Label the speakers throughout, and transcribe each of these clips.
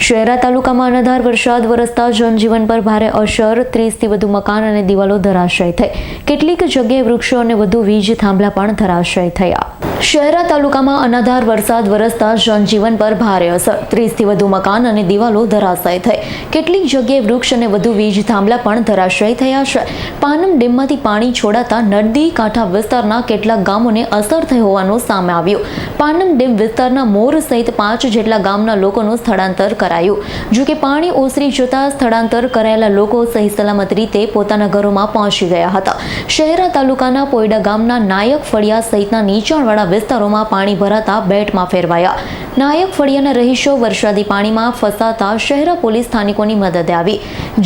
Speaker 1: શહેરા તાલુકામાં અનધાર વરસાદ વરસતા જનજીવન પર ભારે અસર, ત્રીસથી વધુ મકાન અને દિવાલો ધરાશય થઈ. કેટલીક જગ્યાએ વૃક્ષો અને વધુ વીજ થાંભલા પણ ધરાશય થયા. શહેરા તાલુકામાં અનાધાર વરસાદ વરસતા જનજીવન પર ભારે અસર. ત્રીસથી વધુ મકાન અને દિવાલો ધરાશય થઈ. કેટલીક જગ્યાએ વૃક્ષ અને વધુ વીજ થાંભલા પણ ધરાશય થયા છે. પાનમ ડેમમાંથી પાણી છોડાતા નદી કાંઠા વિસ્તારના કેટલાક ગામોને અસર થઈ હોવાનું સામે આવ્યું. પાનમ ડેમ વિસ્તારના મોર સહિત પાંચ જેટલા ગામના લોકોનું સ્થળાંતર કરાયું. જો કે પાણી ઓસરી જતા સ્થળાંતર કરાયેલા લોકો સહી સલામત રીતે પોતાના ઘરોમાં પહોંચી ગયા હતા. શહેરા તાલુકાના પોયડા ગામના નાયક ફળિયા સહિતના નીચાણવાળા વિસ્તારોમાં પાણી ભરાતા બેટમાં ફેરવાયા. નાયક ફળિયાના રહીશો વરસાદી પાણીમાં ફસાતા શહેર પોલીસ સ્થાનિકોની મદદે આવી,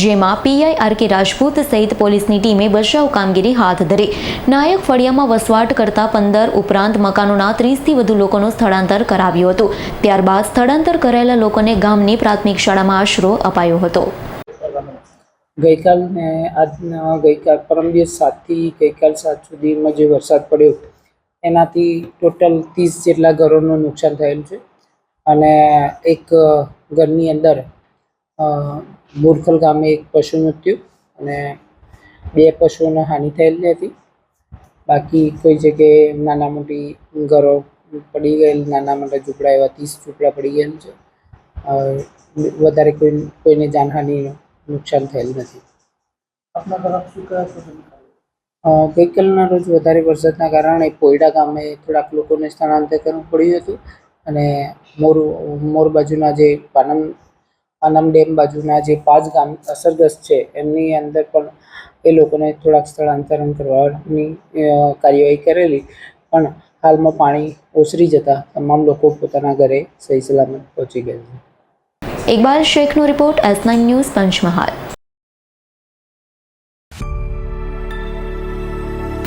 Speaker 1: જેમાં પીઆઈ આર કે રાજપૂત સહિત પોલીસની ટીમે બચાવ કામગીરી હાથ ધરી. નાયક ફળિયામાં વસવાટ કરતા પંદર ઉપરાંત મકાનોના ત્રીસથી વધુ લોકોનું સ્થળાંતર કરાવ્યું હતું. ત્યારબાદ સ્થળાંતર કરાયેલા લોકોને ગામની પ્રાથમિક શાળામાં આશરો અપાયો હતો.
Speaker 2: ગઈકાલ ને આજના ગઈકાલ પરમ દિવસ સાતથી ગઈકાલ સાત સુધીમાં જે વરસાદ પડ્યો એનાથી ટોટલ ત્રીસ જેટલા ઘરોનું નુકસાન થયેલું છે. અને એક ઘરની અંદર અ, ગામે એક પશુ મૃત્યુ અને બે પશુઓને હાનિ થયેલી હતી. બાકી કોઈ જગ્યાએ નાના મોટી ઘરો પડી ગયેલ નાના મોટા ઝૂંપડા એવા ત્રીસ ઝૂંપડા પડી ગયેલ છે. વધારે કોઈ કોઈને જાનહાનિ નુકસાન થયેલ નથી.
Speaker 3: આપના તરફ શું
Speaker 2: ગઈકાલના રોજ વધારે વરસાદના કારણે પોયડા ગામે થોડાક લોકોને સ્થળાંતર કરવું પડ્યું હતું અને મોર મોર બાજુના જે પાનમ પાનમ ડેમ બાજુના જે પાંચ ગામ અસરગ્રસ્ત છે, એમની અંદર પણ એ લોકોને થોડાક સ્થળાંતરણ કરવાની કાર્યવાહી કરેલી. પણ હાલમાં પાણી ઓસરી જતા તમામ લોકો પોતાના ઘરે સહી સલામત પહોંચી ગયા છે.
Speaker 1: Iqbal શેખનો report S nine news Panchmahal.